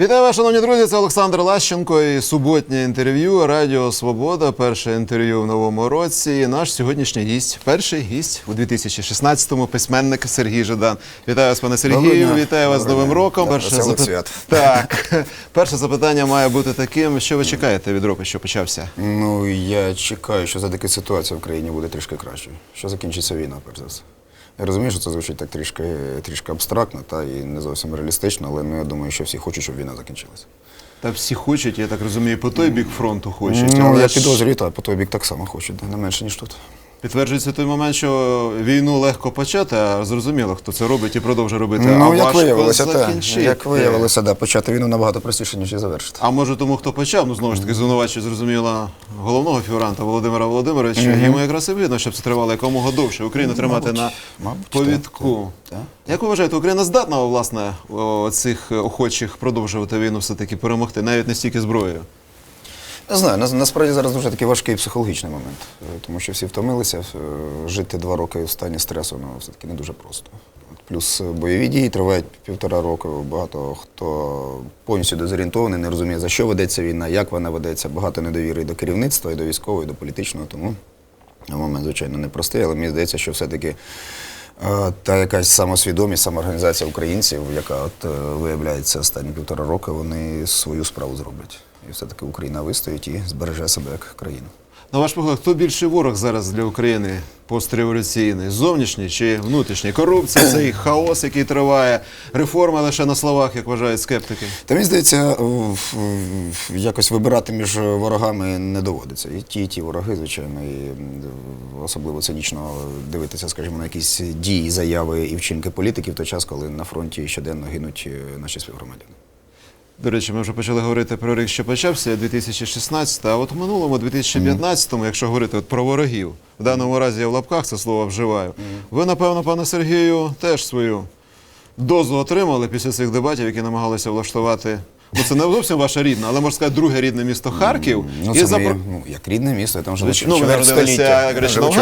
Вітаю вас, шановні друзі. Це Олександр Лащенко і суботнє інтерв'ю Радіо Свобода. Перше інтерв'ю в новому році. І наш сьогоднішній гість, перший гість у 2016-му, письменник Сергій Жадан. Вітаю вас, пане Сергію. Вітаю вас з Новим роком. Да, веселих запит- свят. Так, перше запитання має бути таким, що ви чекаєте від року, що почався. Ну я чекаю, що за таки ситуація в країні буде трішки краще. Що закінчиться війна, перш за все. Я розумію, що це звучить так трішки, трішки абстрактно та і не зовсім реалістично, але ну, я думаю, що всі хочуть, щоб війна закінчилася. Та всі хочуть, я так розумію, по той бік фронту хочуть. Ну, але я ж підозрюю, та по той бік так само хочуть, не менше, ніж тут. Підтверджується той момент, що війну легко почати, а зрозуміло, хто це робить і продовжує робити. а Ну, як важко виявилося, закінчити. Як виявилося, да, почати війну набагато простіше, ніж її завершити. А може тому, хто почав, ну знову ж таки звинувачує, зрозуміло, головного фігуранта Володимира Володимировича. Йому якраз і видно, щоб це тривало якомога довше. Україну тримати Мабуть, на мабуть, повідку. так, так. Як ви вважаєте, Україна здатна, власне, цих охочих продовжувати війну все-таки перемогти, навіть не стільки зброєю? Не знаю, на- насправді зараз дуже такий важкий психологічний момент, е, тому що всі втомилися, е, жити два роки в стані стресу ну, все-таки не дуже просто. Плюс е, бойові дії тривають півтора року. Багато хто повністю дезорієнтований, не розуміє, за що ведеться війна, як вона ведеться, багато недовіри і до керівництва, і до військового, і до політичного. Тому момент, звичайно, непростий, але мені здається, що все-таки та якась самосвідомість, самоорганізація українців, яка от виявляється останні півтора року, вони свою справу зроблять. І все-таки Україна вистоїть і збереже себе як країну. На ваш погляд, хто більший ворог зараз для України постреволюційний? Зовнішній чи внутрішній? Корупція, цей хаос, який триває, реформи лише на словах, як вважають скептики. Та мені здається, якось вибирати між ворогами не доводиться. І ті, і ті вороги, звичайно, і особливо цинічно дивитися, скажімо, на якісь дії, заяви і вчинки політиків в той час, коли на фронті щоденно гинуть е, наші співгромадяни. До речі, ми вже почали говорити про рік, що почався 2016, а от в минулому 2015-му, якщо говорити от про ворогів, в даному разі я в лапках це слово вживаю. Ви, напевно, пане Сергію, теж свою дозу отримали після цих дебатів, які намагалися влаштувати. Ну, це не зовсім ваша рідна, але можна сказати, друге рідне місто Харків. Ну, І це запро- моє, ну, як рідне місто, я там живу Звичайно, ну, ви чверть народилися століття.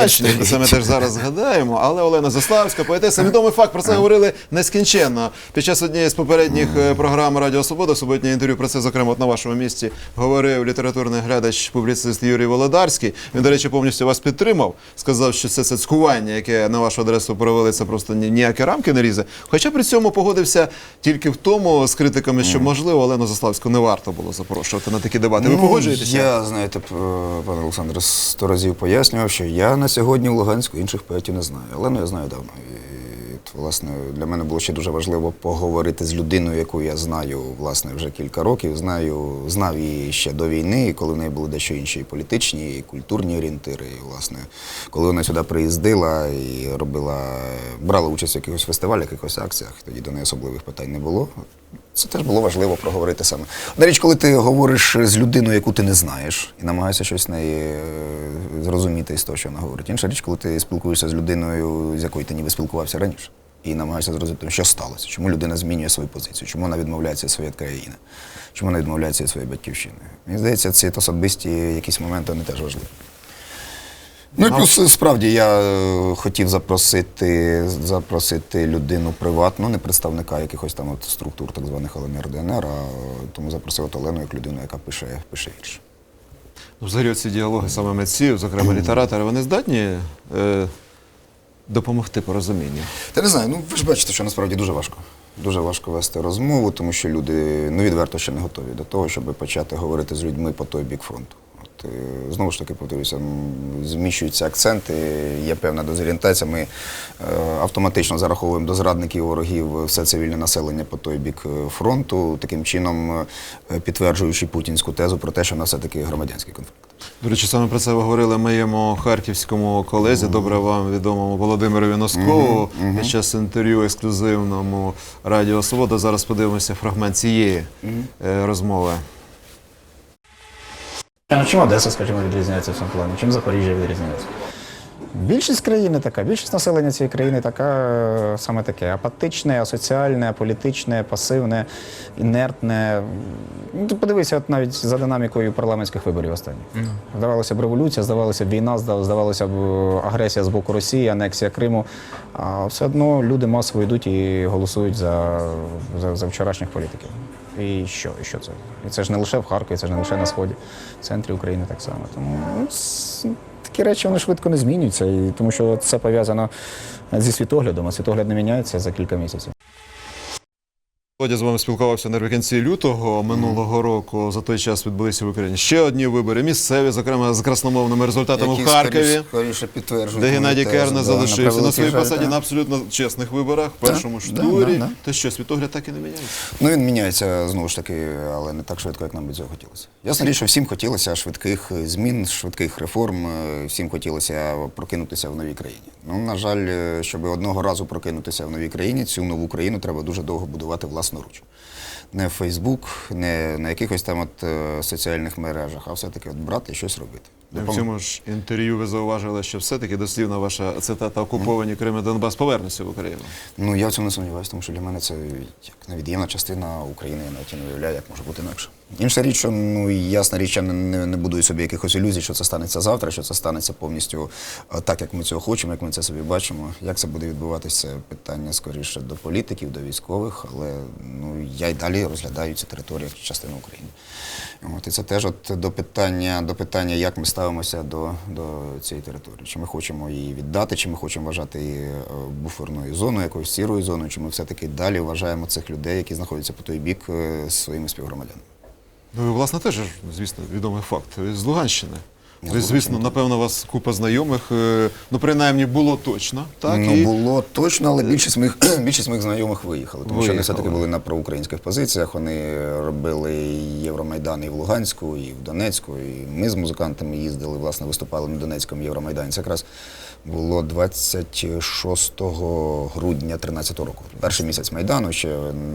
чверть це ми теж зараз згадаємо. Але Олена Заславська, поетеса, відомий факт, про це говорили нескінченно. Під час однієї з попередніх е, програм Радіо Свобода, суботнє інтерв'ю про це, зокрема, от на вашому місці говорив літературний глядач, публіцист Юрій Володарський. Він, до речі, повністю вас підтримав. Сказав, що це цькування, яке на вашу адресу провели, це просто ні- ніякі рамки не різе. Хоча при цьому погодився тільки в тому з критиками, що можливо Олену Заславську не варто було запрошувати на такі дебати. Ви Ну, погоджуєтеся? Я, знаєте, пане Олександре, сто разів пояснював, що я на сьогодні в Луганську інших поетів не знаю. Але ну, я знаю давно. І, власне, для мене було ще дуже важливо поговорити з людиною, яку я знаю власне, вже кілька років. Знаю, знав її ще до війни, і коли в неї були дещо інші і політичні, і культурні орієнтири. І, власне, коли вона сюди приїздила і робила, брала участь в якихось фестивалях, якихось акціях, тоді до неї особливих питань не було. Це теж було важливо проговорити саме. До речі, коли ти говориш з людиною, яку ти не знаєш, і намагаєшся щось з неї е, зрозуміти з того, що вона говорить. Інша річ, коли ти спілкуєшся з людиною, з якою ти ніби спілкувався раніше, і намагаєшся зрозуміти, що сталося, чому людина змінює свою позицію, чому вона відмовляється від своєї країни, чому вона відмовляється від своєї батьківщини. Мені здається, ці особисті якісь моменти вони теж важливі. Ну і плюс справді я е, хотів запросити, запросити людину приватну, не представника якихось там от структур так званих ЛНР, ДНР, а тому запросив от Олену як людину, яка пише, пише вірші. Ну, Взагалі ці діалоги саме митців, зокрема літератори, вони здатні е, допомогти порозумінню. Та не знаю, ну ви ж бачите, що насправді дуже важко. Дуже важко вести розмову, тому що люди ну, відверто ще не готові до того, щоб почати говорити з людьми по той бік фронту. От, е, знову ж таки, повторюся, зміщуються акценти, є певна дезорієнтація. Ми е, автоматично зараховуємо до зрадників ворогів все цивільне населення по той бік е, фронту, таким чином підтверджуючи путінську тезу про те, що в нас все-таки громадянський конфлікт. До речі, саме про це ви говорили моєму харківському колезі, добре вам відомому Володимирові Носкову під час інтерв'ю ексклюзивному Радіо Свобода. Зараз подивимося фрагмент цієї е, розмови. Ну, чим Одеса, скажімо, відрізняється в цьому плані? Чим Запоріжжя відрізняється? Більшість країни така, більшість населення цієї країни така е, саме таке: апатичне, асоціальне, політичне, пасивне, інертне. Ну, подивися, от навіть за динамікою парламентських виборів останніх. Здавалося б, революція, здавалося б, війна, здав- здавалося б, агресія з боку Росії, анексія Криму. А все одно люди масово йдуть і голосують за, за, за вчорашніх політиків. І що? І що це? І це ж не лише в Харкові, це ж не лише на сході, в центрі України так само. Тому ну, такі речі вони швидко не змінюються, і тому що це пов'язано зі світоглядом, а світогляд не міняється за кілька місяців. Володя з вами спілкувався наприкінці лютого минулого року. За той час відбулися в Україні ще одні вибори місцеві, зокрема з красномовними результатами в Харкові. скоріше- скоріше Де Геннадій Керне залишився на своїй посаді так. на абсолютно чесних виборах, в першому ж турі. да, да. То що, світогляд так і не міняється? Ну він міняється знову ж таки, але не так швидко, як нам би цього хотілося. Річ, що всім хотілося швидких змін, швидких реформ, всім хотілося прокинутися в новій країні. Ну, на жаль, щоб одного разу прокинутися в новій країні, цю нову країну треба дуже довго будувати власноруч. Не в Фейсбук, не на якихось там от е, соціальних мережах, а все-таки от брати і щось робити. В цьому ж інтерв'ю ви зауважили, що все-таки дослівна ваша цитата окуповані Крим і Донбас повернуться в Україну. Ну я в цьому не сумніваюся, тому що для мене це як невід'ємна частина України, я навіть і не уявляю, як може бути інакше. Інша річ, що ну ясна річ, я не, не, будую собі якихось ілюзій, що це станеться завтра, що це станеться повністю е, так, як ми цього хочемо, як ми це собі бачимо. Як це буде відбуватися, питання скоріше до політиків, до військових, але ну я й далі розглядаю ці території як частину України. От, і це теж от до питання, до питання, як ми ставимося до, до цієї території. Чи ми хочемо її віддати, чи ми хочемо вважати її е, буферною зоною, якоюсь сірою зоною, чи ми все-таки далі вважаємо цих людей, які знаходяться по той бік е, своїми співгромадянами. Ну, і власне, теж, звісно, відомий факт. З Луганщини. Ви, звісно, напевно, у вас купа знайомих. е, Ну, принаймні, було точно. Так, ну, і... було точно, але більшість моїх, більшість моїх знайомих виїхали, тому що вони Виїхали. все-таки були на проукраїнських позиціях. Вони робили Євромайдан і в Луганську, і в Донецьку. І ми з музикантами їздили, власне, виступали на Донецькому Євромайдані. Це якраз було 26 грудня 13 року. Перший місяць Майдану ще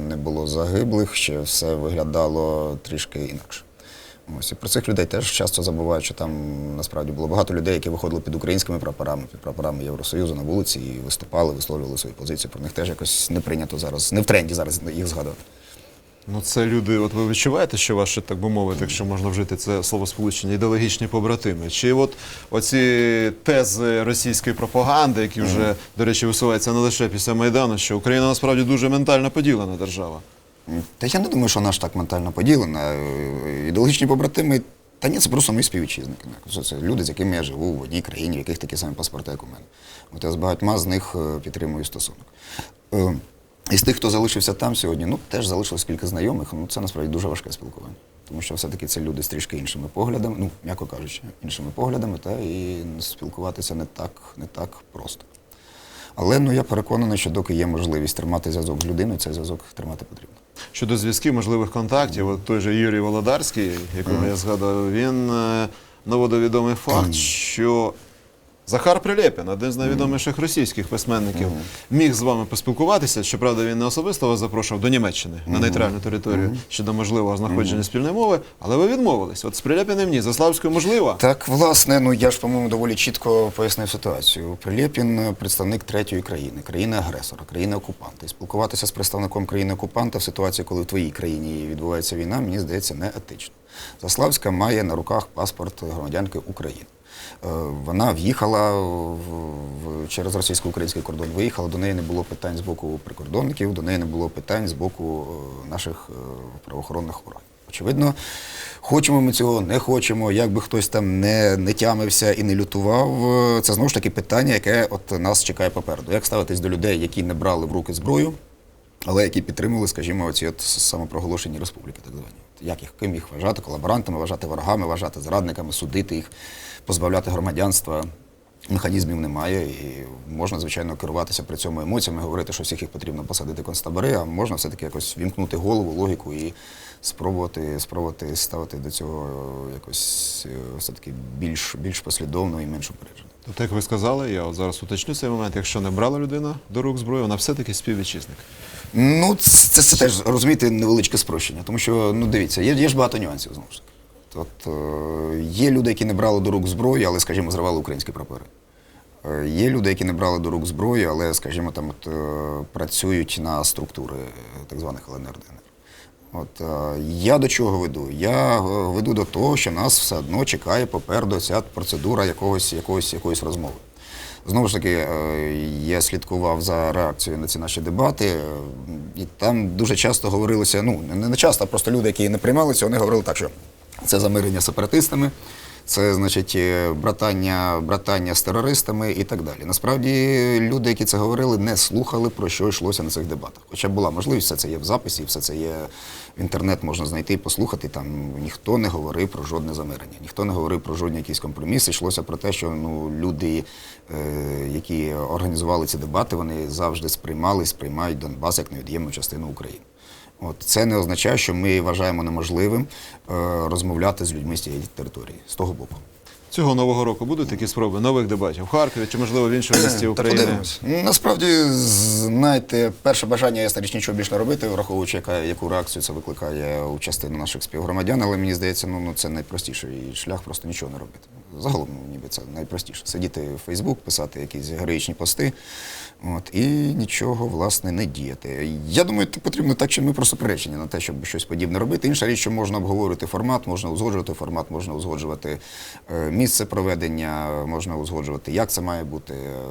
не було загиблих, ще все виглядало трішки інакше. Ось і про цих людей теж часто забувають, що там насправді було багато людей, які виходили під українськими прапорами, під прапорами Євросоюзу на вулиці і виступали, висловлювали свої позиції. Про них теж якось не прийнято зараз, не в тренді зараз їх згадувати. Ну, це люди, от ви відчуваєте, що ваші, так би мовити, якщо можна вжити це словосполучення, ідеологічні побратими? Чи от оці тези російської пропаганди, які вже, до речі, висуваються не лише після Майдану, що Україна насправді дуже ментально поділена держава? Та я не думаю, що ж так ментально поділена. Е, Ідеологічні побратими, та ні, це просто мої співвітчизники. Це, люди, з якими я живу в одній країні, в яких такі самі паспорти, як у мене. От я з багатьма з них е, підтримую стосунок. Е, Із тих, хто залишився там сьогодні, ну теж залишилось кілька знайомих. Ну це насправді дуже важке спілкування. Тому що все-таки це люди з трішки іншими поглядами, ну, м'яко кажучи, іншими поглядами, та і спілкуватися не так, не так просто. Але ну я переконаний, що доки є можливість тримати зв'язок з людиною, цей зв'язок тримати потрібно. Щодо зв'язків, можливих контактів, от той же Юрій Володарський, якого я згадував, він е, наводив відомий факт, що Захар Прилєпін, один з найвідоміших російських письменників, міг з вами поспілкуватися. Щоправда, він не особисто вас запрошував до Німеччини на нейтральну територію щодо можливого знаходження спільної мови, але ви відмовились. От з Прилєпіним ні, за Славською можливо. Так, власне, ну я ж, по-моєму, доволі чітко пояснив ситуацію. Прилєпін представник третьої країни, країни-агресора, країни-окупанта. І спілкуватися з представником країни-окупанта в ситуації, коли в твоїй країні відбувається війна, мені здається, не етично. Заславська має на руках паспорт громадянки України. Е, Вона в'їхала в, через російсько-український кордон, виїхала, до неї не було питань з боку прикордонників, до неї не було питань з боку е, наших е, правоохоронних органів. Очевидно, хочемо ми цього, не хочемо, як би хтось там не, не тямився і не лютував. Це знову ж таки питання, яке от нас чекає попереду. Як ставитись до людей, які не брали в руки зброю, але які підтримували, скажімо, оці от самопроголошені республіки, так звані. Як їх, ким їх вважати, колаборантами, вважати ворогами, вважати зрадниками, судити їх, позбавляти громадянства. Механізмів немає, і можна, звичайно, керуватися при цьому емоціями, говорити, що всіх їх потрібно посадити концтабори, а можна все-таки якось вімкнути голову, логіку і спробувати, спробувати ставити до цього якось е, все-таки більш, більш послідовно і менш упереджено. Тобто, як ви сказали, я от зараз уточню цей момент. Якщо не брала людина до рук зброю, вона все-таки співвітчизник. Ну, це, це теж розумієте невеличке спрощення, тому що ну дивіться, є, є ж багато нюансів знову ж таки. От, е, є люди, які не брали до рук зброю, але, скажімо, зривали українські прапори. Е, Є люди, які не брали до рук зброю, але, скажімо, там от, е, працюють на структури так званих ЛНР ДНР. От я до чого веду? Я веду до того, що нас все одно чекає попереду ця процедура якогось, якогось, якоїсь розмови. Знову ж таки, я слідкував за реакцією на ці наші дебати, і там дуже часто говорилося, ну не часто, а просто люди, які не приймалися, вони говорили так, що це замирення з сепаратистами. Це значить е, братання, братання з терористами і так далі. Насправді люди, які це говорили, не слухали про що йшлося на цих дебатах. Хоча була можливість, все це є в записі, все це є в інтернет, можна знайти, і послухати. Там ніхто не говорив про жодне замирення, ніхто не говорив про жодні якісь компроміси. Йшлося про те, що ну люди, е, які організували ці дебати, вони завжди сприймали і сприймають Донбас як невід'ємну частину України. От це не означає, що ми вважаємо неможливим е, розмовляти з людьми з цієї території, з того боку. Цього нового року будуть такі спроби нових дебатів в Харкові чи можливо в іншому місті Та України. подивимось. Насправді, знаєте, перше бажання ясна річ нічого більш не робити, враховуючи, яка, яку реакцію це викликає у частини наших співгромадян, але мені здається, ну, ну це найпростіший шлях просто нічого не робити. Загалом, ну, ніби це найпростіше. Сидіти в Фейсбук, писати якісь героїчні пости, от, і нічого, власне, не діяти. Я думаю, це потрібно так, що ми просто приречені на те, щоб щось подібне робити. Інша річ, що можна обговорювати формат, можна узгоджувати формат, можна узгоджувати е, місце проведення, можна узгоджувати, як це має бути. е,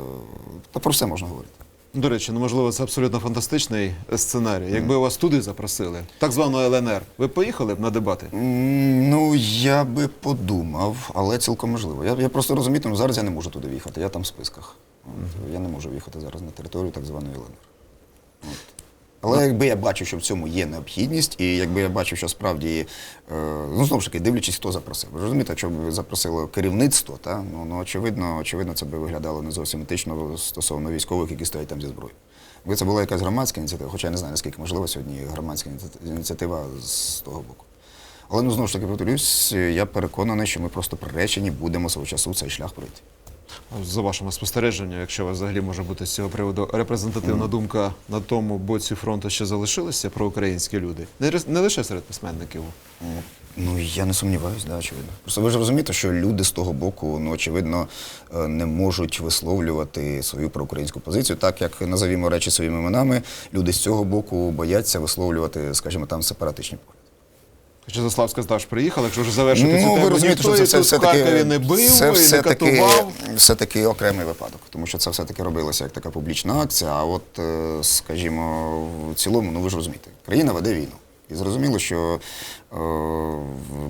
Та про все можна говорити. До речі, ну можливо, це абсолютно фантастичний сценарій. Якби вас туди запросили, так звану ЛНР, ви поїхали б на дебати? Ну, я би подумав, але цілком можливо. Я, я просто розумію, зараз я не можу туди в'їхати, я там в списках. От, Я не можу в'їхати зараз на територію так званої ЛНР. От. Але якби я бачив, що в цьому є необхідність, і якби я бачив, що справді, е, ну знову ж таки, дивлячись, хто запросив. Ви розумієте, якщо б запросило керівництво, та, ну, ну очевидно, очевидно, це би виглядало не зовсім етично стосовно військових, які стоять там зі зброєю. Якби це була якась громадська ініціатива, хоча я не знаю, наскільки можливо сьогодні громадська ініціатива з того боку. Але ну знову ж таки повторюсь, я переконаний, що ми просто приречені будемо свого часу цей шлях пройти. За вашими спостереженнями, якщо у вас взагалі може бути з цього приводу репрезентативна думка на тому боці фронту, що залишилися проукраїнські люди, не, не лише серед письменників. Ну я не сумніваюся, да, очевидно. Просто ви ж розумієте, що люди з того боку, ну очевидно, е, не можуть висловлювати свою проукраїнську позицію, так як назовімо речі своїми іменами. Люди з цього боку бояться висловлювати, скажімо, там сепаратичні погляди. Хоча Заславська сказав, що приїхали, якщо вже завершити цю Ну, тему, ви розумієте, ніхто що це все, в Харкові не бив це і не все-таки, катував. все-таки окремий випадок, тому що це все-таки робилося як така публічна акція. А от, е, скажімо, в цілому, ну ви ж розумієте, країна веде війну. І зрозуміло, що е,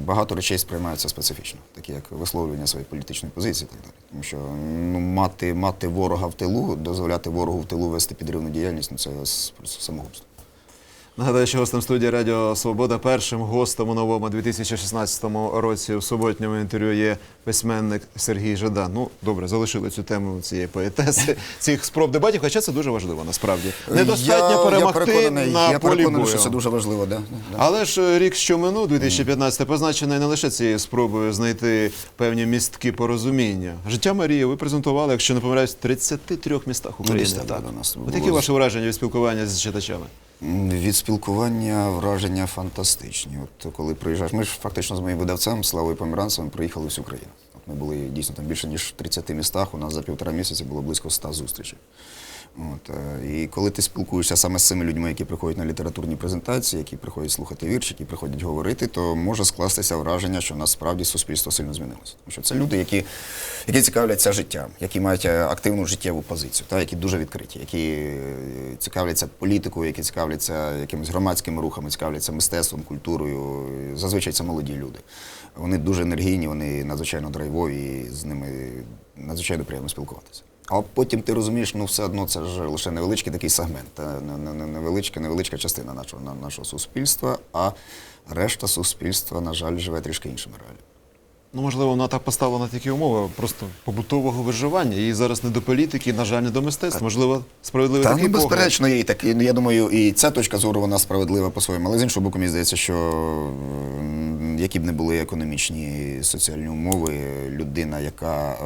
багато речей сприймаються специфічно, такі як висловлювання своєї політичної позиції і так далі. Тому що ну, мати, мати ворога в тилу, дозволяти ворогу в тилу вести підривну діяльність, ну це самогубство. Нагадаю, що гостем студії Радіо Свобода першим гостем у новому 2016 році у суботньому інтерв'ю є письменник Сергій Жадан. Ну, добре, залишили цю тему цієї поетеси, цих спроб дебатів, хоча це дуже важливо насправді. Недостатньо я, перемогти я на я полі бою. що це дуже важливо. Да. Але ж е, рік, що минув, 2015, позначений не лише цією спробою знайти певні містки порозуміння. Життя Марії ви презентували, якщо не помиляюсь, в 33 містах України. десь так, так? у нас От які ваші враження від спілкування з читачами? Від спілкування враження фантастичні. От коли приїжджаєш, ми ж фактично з моїм видавцем Славою Поміранцевим приїхали всю країну. Ми були дійсно там більше ніж в 30 містах. У нас за півтора місяці було близько 100 зустрічей. От, е, і коли ти спілкуєшся саме з цими людьми, які приходять на літературні презентації, які приходять слухати вірші, які приходять говорити, то може скластися враження, що насправді суспільство сильно змінилося. Тому що це люди, які, які цікавляться життям, які мають е, активну життєву позицію, та, які дуже відкриті, які е, цікавляться політикою, які цікавляться якимись громадськими рухами, цікавляться мистецтвом, культурою. Зазвичай це молоді люди. Вони дуже енергійні, вони надзвичайно драйвові, і з ними надзвичайно приємно спілкуватися. А потім ти розумієш, ну все одно це ж лише невеличкий такий сегмент, не- не- не- невеличка, невеличка частина нашого, нашого суспільства, а решта суспільства, на жаль, живе трішки іншими реаліями. Ну, можливо, вона так поставлена такі умови просто побутового виживання. І зараз не до політики, на жаль, не до мистецтва. Можливо, справедливий Та такий ну, погляд. безперечно, є і так. і Я думаю, і ця точка зору вона справедлива по-своєму. Але з іншого боку, мені здається, що м, які б не були економічні соціальні умови, людина, яка е,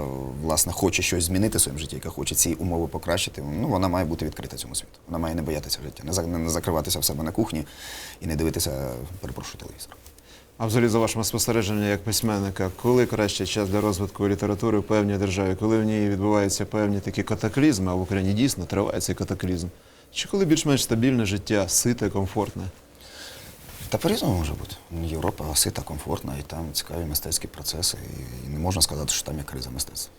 власне хоче щось змінити в своєму житті, яка хоче ці умови покращити, ну вона має бути відкрита цьому світу. Вона має не боятися життя, не за- не закриватися в себе на кухні і не дивитися, перепрошую, телевізор. А взагалі, за вашими спостереженнями як письменника, коли кращий час для розвитку літератури в певній державі, коли в ній відбуваються певні такі катаклізми, а в Україні дійсно триває цей катаклізм? Чи коли більш-менш стабільне життя, сите, комфортне? Та по-різному може бути. Європа сита, комфортна, і там цікаві мистецькі процеси. І не можна сказати, що там є криза мистецтва.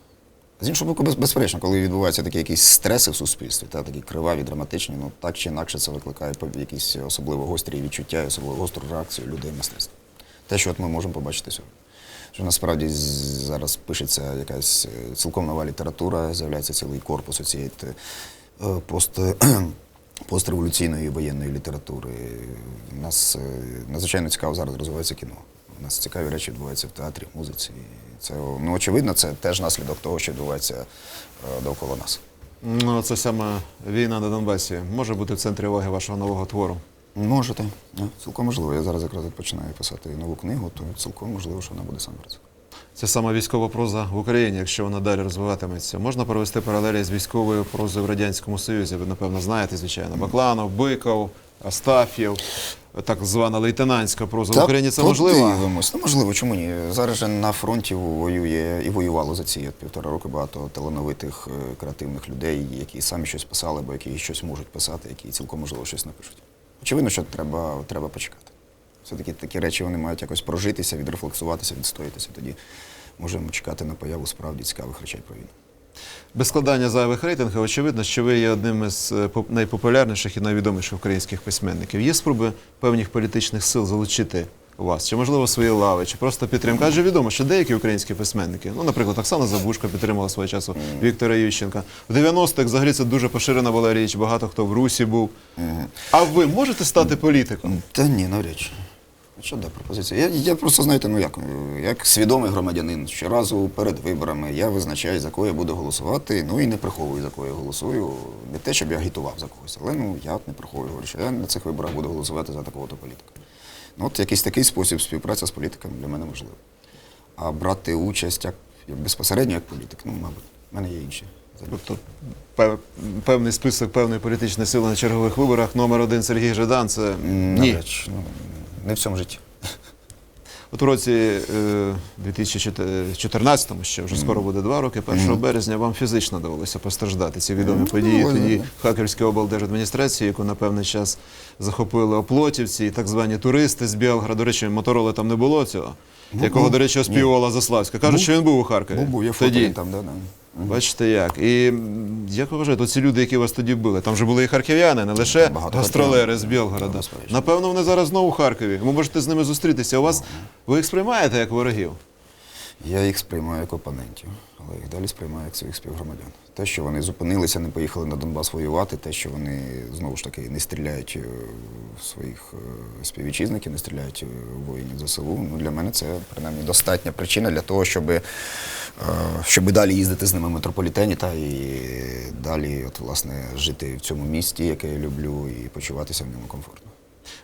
З іншого боку, безперечно, коли відбуваються такі якісь стреси в суспільстві, та такі криваві, драматичні, ну так чи інакше це викликає якісь особливо гострі відчуття, особливо гостру реакцію людей стрес. Те, що от ми можемо побачити сьогодні. Що насправді зараз пишеться якась е, цілком нова література, з'являється цілий корпус цієї пост, постреволюційної воєнної літератури. У нас е, надзвичайно цікаво зараз розвивається кіно. У нас цікаві речі відбуваються в театрі, в музиці. Це ну, очевидно, це теж наслідок того, що відбувається е, довкола нас. Ну, це саме війна на Донбасі може бути в центрі уваги вашого нового твору. Можете, цілком можливо. Я зараз якраз починаю писати нову книгу, то цілком можливо, що вона буде саме про це. Це саме військова проза в Україні, якщо вона далі розвиватиметься. Можна провести паралелі з військовою прозою в Радянському Союзі. Ви, напевно, знаєте, звичайно, Бакланов, Биков, Астаф'єв, так звана лейтенантська проза в Україні це можливо. Подивимось. Ну, можливо, чому ні? Зараз же на фронті воює і воювало за ці півтора роки багато талановитих е, креативних людей, які самі щось писали, або які щось можуть писати, які цілком можливо щось напишуть. Очевидно, що треба, треба почекати. Все-таки такі речі вони мають якось прожитися, відрефлексуватися, відстоятися. Тоді можемо чекати на появу справді цікавих речей про війну. Без складання зайвих рейтингів, очевидно, що ви є одним із е, найпопулярніших і найвідоміших українських письменників. Є спроби певних політичних сил залучити вас, чи можливо свої лави, чи просто підтримка. Адже відомо, що деякі українські письменники, ну, наприклад, Оксана Забушка підтримала свого часу Віктора Ющенка. В 90-х взагалі це дуже поширена була річ, багато хто в Русі був. А ви можете стати політиком? Та ні, навряд чи. Що да, пропозиція? Я, я просто, знаєте, ну як, як свідомий громадянин, щоразу перед виборами я визначаю, за кого я буду голосувати, ну і не приховую, за кого я голосую. Не те, щоб я агітував за когось, але ну я не приховую, говорю, що я на цих виборах буду голосувати за такого-то політика. Ну, от якийсь такий спосіб співпраця з політиками для мене можливий. А брати участь як, як безпосередньо як політик, ну, мабуть, в мене є інші. Тобто певний список певної політичної сили на чергових виборах. Номер один Сергій Жадан це ні. ну, не в цьому житті. От у році е, 2014-му, ще вже скоро буде два роки, 1 березня, вам фізично довелося постраждати ці відомі Ну, події. Тоді Хакерській облдержадміністрації, яку на певний час захопили оплотівці і так звані туристи з Білграда. До речі, мотороли там не було цього, якого, до речі, оспівувала Заславська. Кажуть, що він був у Харкові. Був, був, я фото там, да, да. Бачите як. І як ви вважаєте, ці люди, які вас тоді били, там же були і харків'яни, не лише Багато гастролери з Білгорода. Напевно, вони зараз знову в Харкові. Ви можете з ними зустрітися. У вас ви їх сприймаєте як ворогів? Я їх сприймаю як опонентів, але їх далі сприймаю як своїх співгромадян. Те, що вони зупинилися, не поїхали на Донбас воювати, те, що вони знову ж таки не стріляють е, в своїх е, співвітчизників, не стріляють е, в воїнів ЗСУ. Ну, для мене це принаймні достатня причина для того, щоб, щоб далі їздити з ними в метрополітені та і далі, от, власне, жити в цьому місті, яке я люблю, і почуватися в ньому комфортно.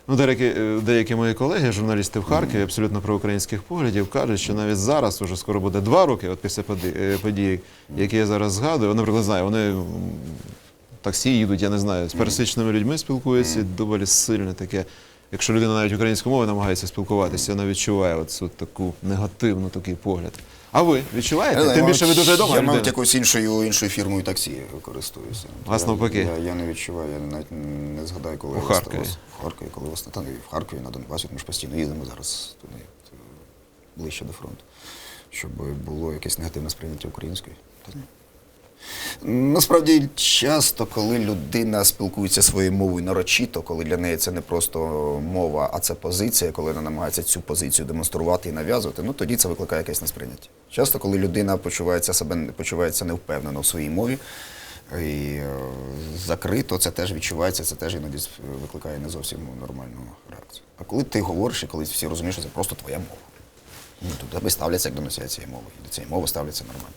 Ну, деякі, е, деякі мої колеги, журналісти в Харкові, абсолютно проукраїнських поглядів, кажуть, що навіть зараз уже скоро буде два роки, от після е, подій, які я зараз згадую. Вони, наприклад, знаю, вони таксі їдуть, я не знаю, з пересічними людьми спілкуються, доволі сильне таке. Якщо людина навіть українською мовою намагається спілкуватися, вона відчуває от цю таку негативну такий погляд. А ви відчуваєте? Я, Тим більше ви дуже відома Я людина. мабуть якоюсь іншою, іншою фірмою таксі користуюся. Вас я, навпаки? Я, я не відчуваю, я навіть не згадаю, коли У я Харкові? В Харкові, коли вас та, і в Харкові, на Донбасі, ми ж постійно їздимо зараз туди, ближче до фронту. Щоб було якесь негативне сприйняття української. Та ні. Насправді, часто, коли людина спілкується своєю мовою нарочито, коли для неї це не просто мова, а це позиція, коли вона намагається цю позицію демонструвати і нав'язувати, ну тоді це викликає якесь несприйняття. Часто, коли людина почувається себе почувається невпевнено в своїй мові і е, закрито, це теж відчувається, це теж іноді викликає не зовсім нормальну реакцію. А коли ти говориш і коли всі розуміють, що це просто твоя мова, ну то тебе ставляться як до носія цієї мови. І до цієї мови ставляться нормально.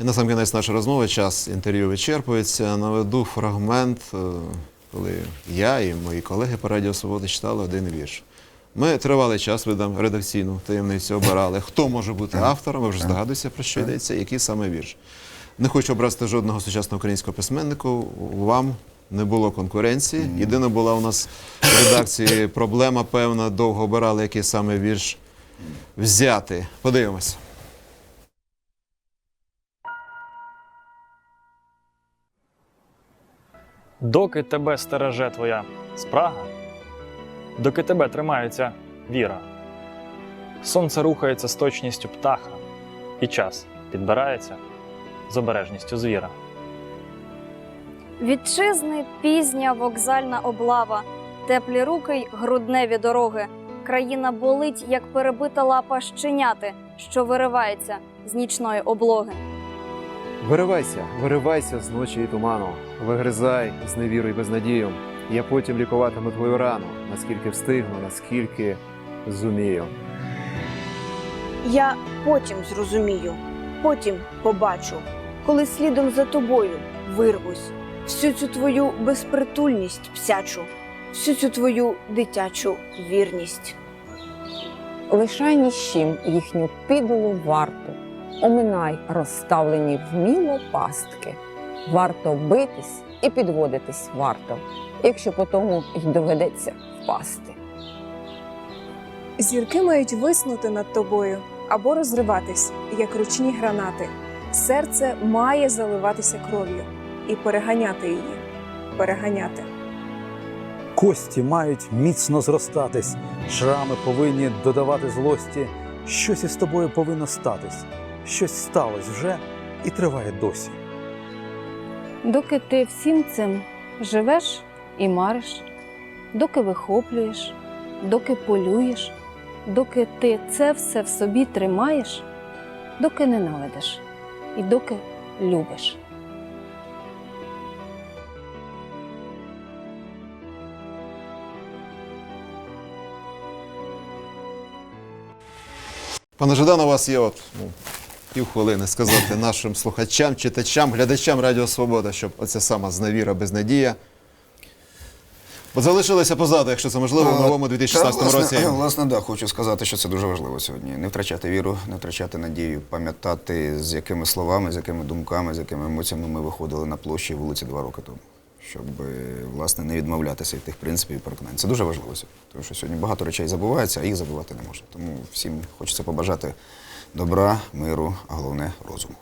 І на сам кінець нашої розмови час інтерв'ю вичерпується. Наведу фрагмент, е, коли я і мої колеги по Радіо Свобода читали один вірш. Ми тривалий час видам редакційну таємницю обирали, хто може бути автором, ви вже здогадуєтеся, про що йдеться, який саме вірш. Не хочу образити жодного сучасного українського письменника. Вам не було конкуренції. Єдина була у нас в редакції проблема певна, довго обирали, який саме вірш взяти. Подивимось. Доки тебе стереже твоя спрага, доки тебе тримається віра, сонце рухається з точністю птаха, і час підбирається з обережністю звіра. Вітчизни пізня вокзальна облава, теплі руки й грудневі дороги. Країна болить, як перебита лапа щеняти, що виривається з нічної облоги. Виривайся, виривайся з ночі і туману, вигризай з невіру й безнадію. Я потім лікуватиму твою рану, наскільки встигну, наскільки зумію. Я потім зрозумію, потім побачу, коли слідом за тобою вирвусь, всю цю твою безпритульність псячу, всю цю твою дитячу вірність. Лишай ні з чим їхню підлу варту, оминай розставлені вміло пастки. Варто битись і підводитись варто, якщо по тому й доведеться впасти. Зірки мають виснути над тобою або розриватись, як ручні гранати. Серце має заливатися кров'ю і переганяти її, переганяти. Кості мають міцно зростатись, шрами повинні додавати злості. Щось із тобою повинно статись, щось сталося вже і триває досі. Доки ти всім цим живеш і мариш, доки вихоплюєш, доки полюєш, доки ти це все в собі тримаєш, доки ненавидиш і доки любиш. Пане Жадан, у вас є от ну, півхвилини сказати нашим слухачам, читачам, глядачам Радіо Свобода, щоб оця сама зневіра, безнадія. Бо залишилися позаду, якщо це можливо, в новому 2016 Та, власне, році. Власне, да, хочу сказати, що це дуже важливо сьогодні. Не втрачати віру, не втрачати надію, пам'ятати, з якими словами, з якими думками, з якими емоціями ми виходили на площі вулиці два роки тому. Щоб е, власне не відмовлятися від тих принципів і переконань. Це дуже важливо сьогодні, тому що сьогодні багато речей забуваються, а їх забувати не можна. Тому всім хочеться побажати добра, миру, а головне розуму.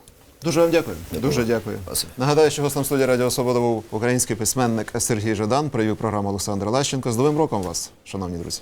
Дуже вам дякую. Дуже дякую. Спасибо. Нагадаю, що гостем студії Радіо Свобода був український письменник Сергій Жадан. Привів програму Олександр Лащенко. З новим роком вас, шановні друзі.